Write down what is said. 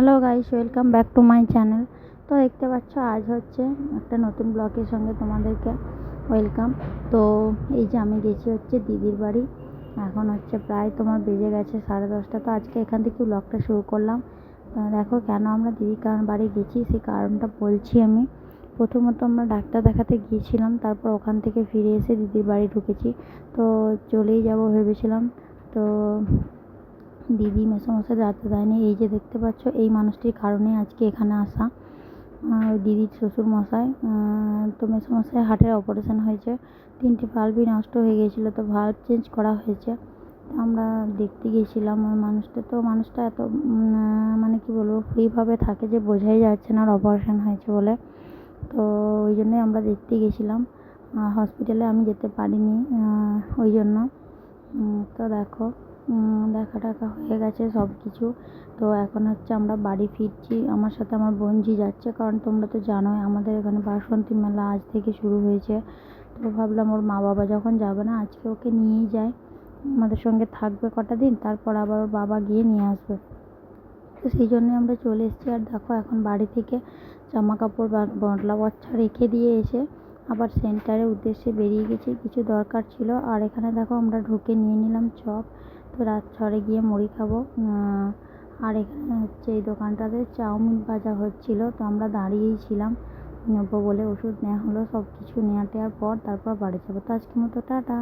Hello guys welcome back to my channel তো দেখতে পাচ্ছ, আজ হচ্ছে একটা নতুন ব্লগের সঙ্গে তোমাদেরকে ওয়েলকাম তো এই যে আমি গেছি হচ্ছে দিদির বাড়ি। এখন হচ্ছে প্রায় তোমার বেজে গেছে সাড়ে দশটা। তো আজকে এখান থেকে ব্লগটা শুরু করলাম। দেখো কেন আমরা দিদির কারণ বাড়ি গেছি, সেই কারণটা বলছি আমি। প্রথমত আমরা ডাক্তার দেখাতে গিয়েছিলাম, তারপর ওখান থেকে ফিরে এসে দিদির বাড়ি ঢুকেছি। তো চলেই যাব ভেবেছিলাম। তো দিদি মেসোমশাই রাতে দেয়নি এই যে দেখতে পাচ্ছ, এই মানুষটির কারণে আজকে এখানে আসা। দিদির শ্বশুর মশাই তো মেসোমশাই হার্টের অপারেশন হয়েছে। তিনটে ভাল্বই নষ্ট হয়ে গিয়েছিল, তো ভাল্ব চেঞ্জ করা হয়েছে। আমরা দেখতে গিয়েছিলাম ওই মানুষটা, তো মানুষটা এত মানে কি বলব ফ্রিভাবে থাকে যে বোঝাই যাচ্ছে না আর অপারেশন হয়েছে বলে। তো ওই জন্যই আমরা দেখতে গেছিলাম হসপিটালে আমি যেতে পারিনি ওই জন্য। তো দেখো দেখা টাকা হয়ে গেছে সব কিছু তো এখন হচ্ছে আমরা বাড়ি ফিরছি। আমার সাথে আমার বোনঝি যাচ্ছে, কারণ তোমরা তো জানোই আমাদের এখানে বাসন্তী মেলা আজ থেকে শুরু হয়েছে। তো ভাবলাম ওর মা বাবা যখন যাবে না, আজকে ওকে নিয়েই যায় আমাদের সঙ্গে থাকবে কটা দিন, তারপর আবার ওর বাবা গিয়ে নিয়ে আসবে। তো সেই জন্যই আমরা চলে এসেছি। আর দেখো, এখন বাড়ি থেকে জামা কাপড় বা বটলা বচ্চা রেখে দিয়ে এসে আবার সেন্টারের উদ্দেশ্যে বেরিয়ে গেছি। কিছু দরকার ছিল। আর এখানে দেখো আমরা ঢুকে নিয়ে নিলাম চপ। তো রাত ছড়ে গিয়ে মুড়ি খাব। আর এখানে হচ্ছে এই দোকানটাতে চাউমিন ভাজা হচ্ছিল। তো আমরা দাঁড়িয়েই ছিলাম। নেব বলে ওষুধ নেওয়া হলো। সব কিছু নেওয়া টেওয়ার পর তারপর বাড়ি যাব। তো আজকের মতো, টাটা।